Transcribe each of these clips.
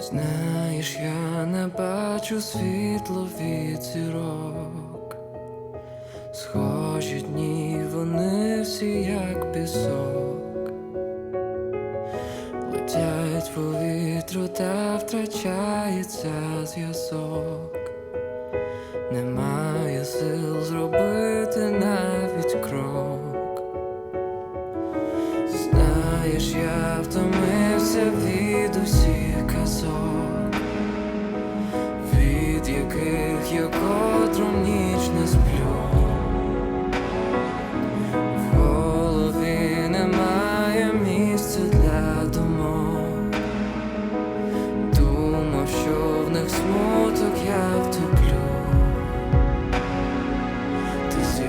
Знаєш, я не бачу світло від зірок. Схожі дні, вони всі як пісок. Летять в повітрю та втрачається зв'язок. Немає сил зробити навіть крок. Знаєш, я втомився від усіх від яких я котру ніч не сплю. В голові немає місця для думок. Думав, що в них смуток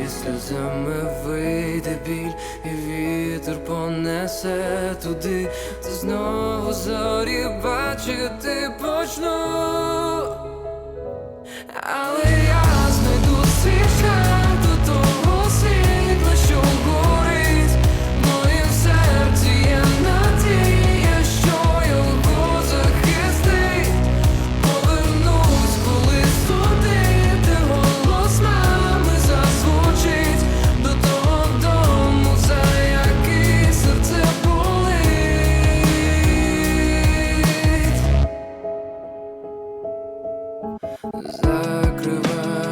зі сльозами вийде біль, і вітер понесе туди, ти знову зорі бачити почну. Закривай